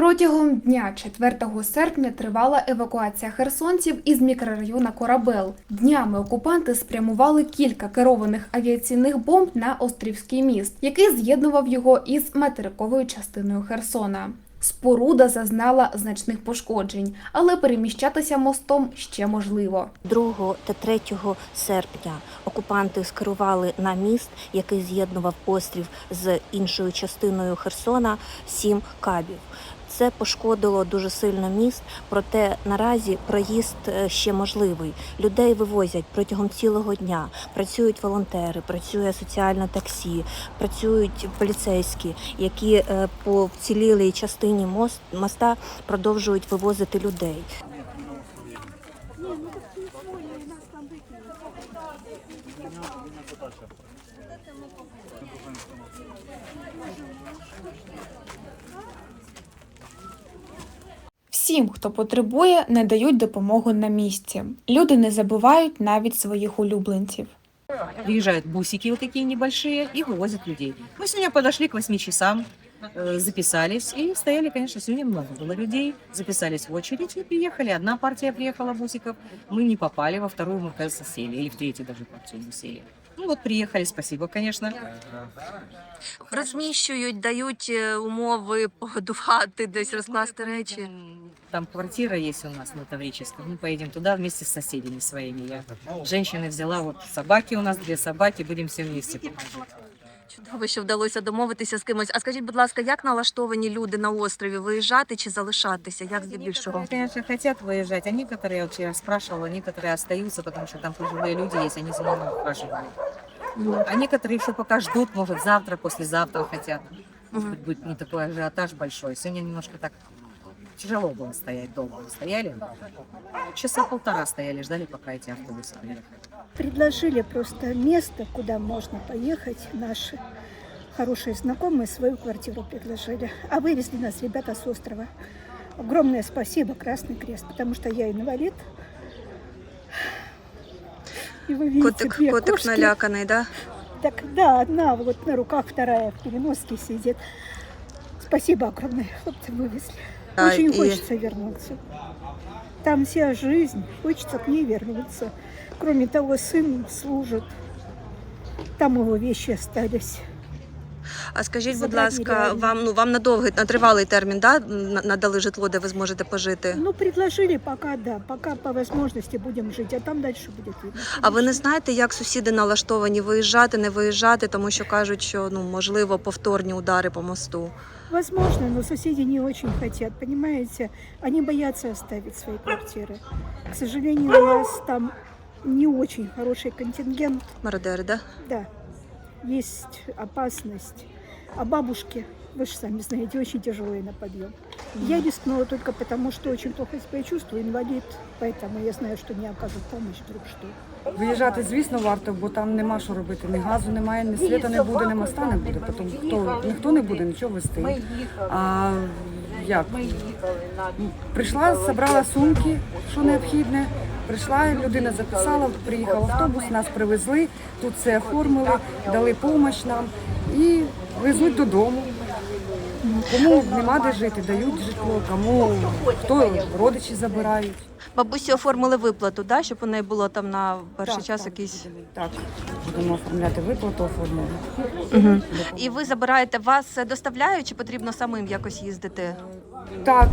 Протягом дня 4 серпня тривала евакуація херсонців із мікрорайона Корабел. Днями окупанти спрямували кілька керованих авіаційних бомб на Острівський міст, який з'єднував його із материковою частиною Херсона. Споруда зазнала значних пошкоджень, але переміщатися мостом ще можливо. 2 та 3 серпня окупанти скерували на міст, який з'єднував острів з іншою частиною Херсона, сім кабів. Це пошкодило дуже сильно міст, проте наразі проїзд е, ще можливий. Людей вивозять протягом цілого дня. Працюють волонтери, працює соціальне таксі, працюють поліцейські, які е, по вцілілій частині мост, моста продовжують вивозити людей. Всім, хто потребує, не дають допомогу на місці. Люди не забувають навіть своїх улюбленців. Приезжают бусики вот такие небольшие и вывозят людей. Мы сегодня подошли к 8 часам, э, записались и стояли, конечно, сегодня много было людей. Записались в очередь и приехали. Одна партия приехала бусиков, мы не попали, во вторую мы, кажется, сели, или в третью даже партию мы сели. Ну вот приехали, спасибо, конечно. Розміщують, дають е, умови погодувати, десь розкласти речі. М, Там квартира есть у нас на Таврическом. Мы поедем туда вместе с соседями своими. Я женщины взяла, вот собаки у нас, две собаки, будем все вместе. Чудово, що вдалося домовитися з кимось. А скажіть, будь ласка, як налаштовані люди на острові виїжджати чи залишатися? Як здебільшого? Некоторые, конечно, хотят выезжать, а некоторые, вот я спрашивала, некоторые остаются, потому что там пожилые люди есть, они за ними ухаживают. А некоторые еще пока ждут, может, завтра, послезавтра хотят. Может быть, будет не такой ажиотаж большой. Сегодня немножко так тяжело было стоять долго. Мы стояли, часа полтора стояли, ждали, пока эти автобусы приехали. Предложили просто место, куда можно поехать. Наши хорошие знакомые свою квартиру предложили. А вывезли нас ребята с острова. Огромное спасибо, Красный Крест, потому что я инвалид. И вы видите, Котик, две котик кошки. наляканий, да? Так, да, одна вот на руках, вторая в переноске сидит. Спасибо огромное, хлопцы вывезли. Очень и- хочется вернуться. Там вся жизнь, хочется к ней вернуться. Кроме того, сын служит. Там его вещи остались. А скажіть, будь Забрати ласка, нереально. вам ну вам на довгий на тривалий термін да, на- надали житло, де ви зможете пожити? Ну, предложили пока, да, пока по возможности будем жить, а там дальше будет видно. А ви не знаєте, як сусіди налаштовані виїжджати, не виїжджати, тому що кажуть, що ну можливо повторні удари по мосту. Возможно, но соседи не очень хотят, понимаете? Они боятся оставить свои квартиры. К сожалению, у нас там не очень хороший контингент. Мародери, да? Да, есть опасность. А бабушки, вы же сами знаете, очень тяжелые на подъем. Я рискнула только потому, что очень плохо себя чувствую, инвалид, поэтому я знаю, что не окажут помощь вдруг что. Виїжджати, звісно, варто, бо там нема що робити. Ні газу немає, ні світа не буде, ні моста не буде. Потім хто ніхто не буде нічого вести. А як? Прийшла, зібрала сумки, що необхідне. Прийшла, людина записала, приїхав автобус, нас привезли, тут все оформили, дали допомогу нам і везуть додому. Кому нема де жити, дають житло, кому хто родичі забирають. Бабусі оформили виплату, да, щоб у неї було там на перший Так, час так, якийсь. Так, будемо оформляти виплату, оформимо. Угу. І ви забираєте вас доставляють чи потрібно самим якось їздити? Так,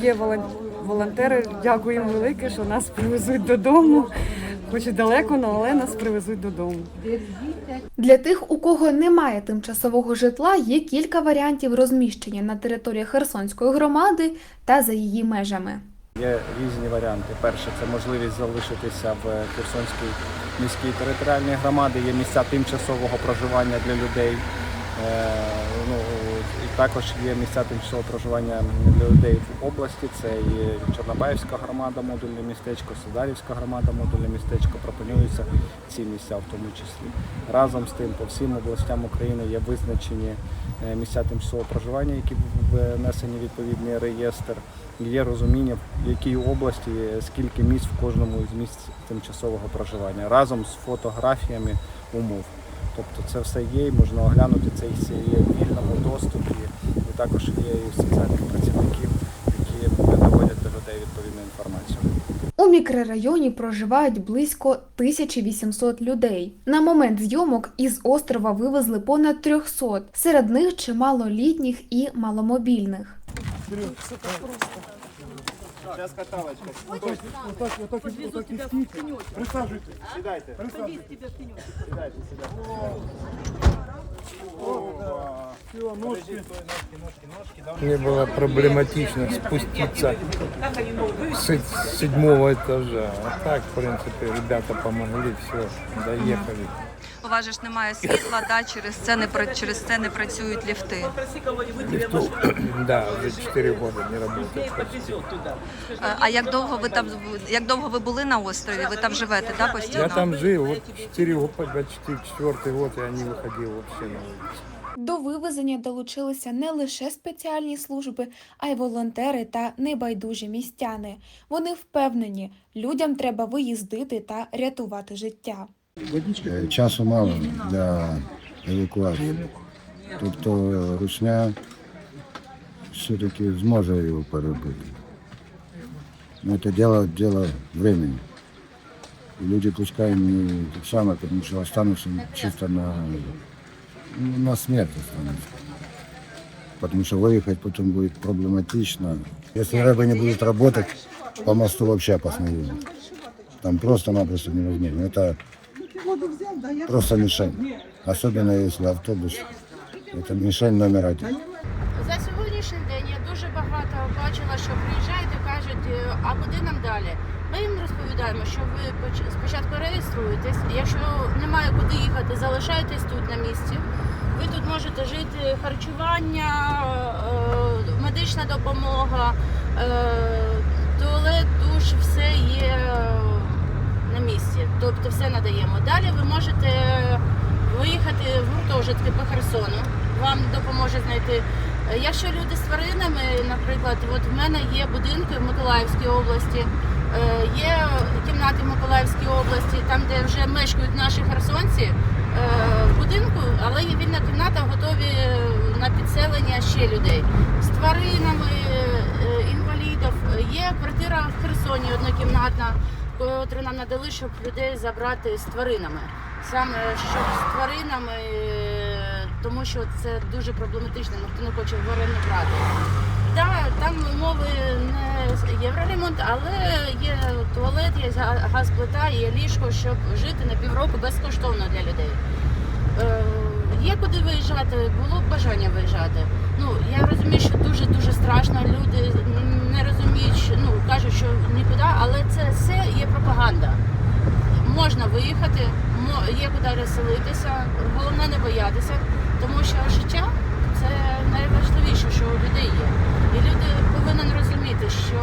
є волон- волонтери. Дякуємо велике, що нас привезуть додому. Хоч і далеко, але нас привезуть додому. Для тих, у кого немає тимчасового житла, є кілька варіантів розміщення на території Херсонської громади та за її межами. Є різні варіанти. Перше, це можливість залишитися в Херсонській міській територіальній громаді. Є місця тимчасового проживання для людей. Також є місця тимчасового проживання для людей в області. Це і Чорнобаївська громада, модульне містечко, Сударівська громада, модульне містечко. Пропонуються ці місця в тому числі. Разом з тим, по всім областям України є визначені е, місця тимчасового проживання, які внесені в відповідний реєстр. Є розуміння, в якій області скільки місць в кожному з місць тимчасового проживання разом з фотографіями умов. Тобто це все є, і можна оглянути це все є в вільному доступі. і також є і соціальних працівників, які доводять до людей відповідну інформацію. У мікрорайоні проживають близько 1800 людей. На момент зйомок із острова вивезли понад 300, серед них чимало літніх і маломобільних. Сейчас каталочка. Вот так, вот так, вот так, вот так и спите. Присаживайтесь. Сідайте. Садись тебя Мне было проблематично спуститься с седьмого этажа. А так, в принципе, ребята помогли, все, доехали. Ж немає світла, да, через це не пра- через це не працюють ліфти. Лифтов, да, уже 4 года не работает. Е, А як довго ви там як довго ви були на острові? Ви там живете, да, постійно? Я там жил, вот 4 года, 4 год я не выходил вообще на улицу. До вивезення долучилися не лише спеціальні служби, а й волонтери та небайдужі містяни. Вони впевнені, людям треба виїздити та рятувати життя. Е, Часу мало для евакуації. Тобто русня все-таки зможе його перебити. Ну, це діло, діло времени. І люди пускай не так само, тому що остануться чисто на, ну, на смерть останутся. Потому что выехать потом будет проблематично. Если рыбы не будут работать, по мосту вообще опасно ездить. Там просто-напросто невозможно. Это просто мишень. Особенно если автобус. Это мишень номер один. За сьогоднішній день я дуже багато бачила, що приїжджають і кажуть, «Е, а куди нам далі? Ми їм розповідаємо, що ви поч- спочатку реєструєтесь. Якщо немає куди їхати, залишайтесь тут на місці. Ви тут можете жити, харчування, е, медична допомога, е, туалет, душ, все є е, на місці. Тобто все надаємо. Далі ви можете виїхати в гуртожитки по Херсону. Вам допоможе знайти. Е, Якщо люди з тваринами, наприклад, от в мене є будинки в Миколаївській області, е, є кімнати в Миколаївській області, там, де вже мешкають наші херсонці е, в будинку, але є вільна кімната, готові е, на підселення ще людей. З тваринами, е, інвалідів. Є квартира в Херсоні однокімнатна, котру нам надали, щоб людей забрати з тваринами. Саме щоб з тваринами, е, тому що це дуже проблематично, ніхто не хоче в оренду брати. Да, там умови не євроремонт, але є туалет, є га- газплита, є ліжко, щоб жити на півроку безкоштовно для людей. Е, Є куди виїжджати, було б бажання виїжджати. Ну я розумію, що дуже дуже страшно. Люди не розуміють, ну кажуть, що нікуди, але це все є пропаганда. Можна виїхати, є куди розселитися. Головне не боятися, тому що життя це найважливіше, що у людей є. І люди повинні розуміти, що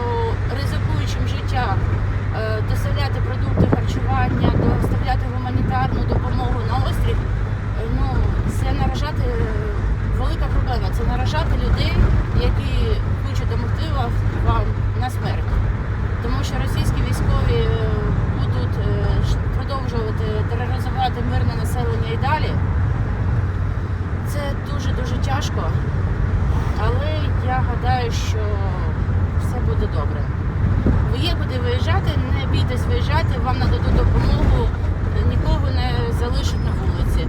ризикуючим життя е, доставляти продукти харчування, доставляти гуманітарну допомогу на острів, е, ну це наражати е, велика проблема. Це наражати людей, які хочуть допомогти вам, вам на смерть. Тому що російські військові е, будуть е, ш- продовжувати тероризувати мирне населення і далі. Це дуже дуже тяжко, але я гадаю, що все буде добре. Є куди виїжджати, не бійтесь виїжджати, вам нададуть допомогу, нікого не залишать на вулиці.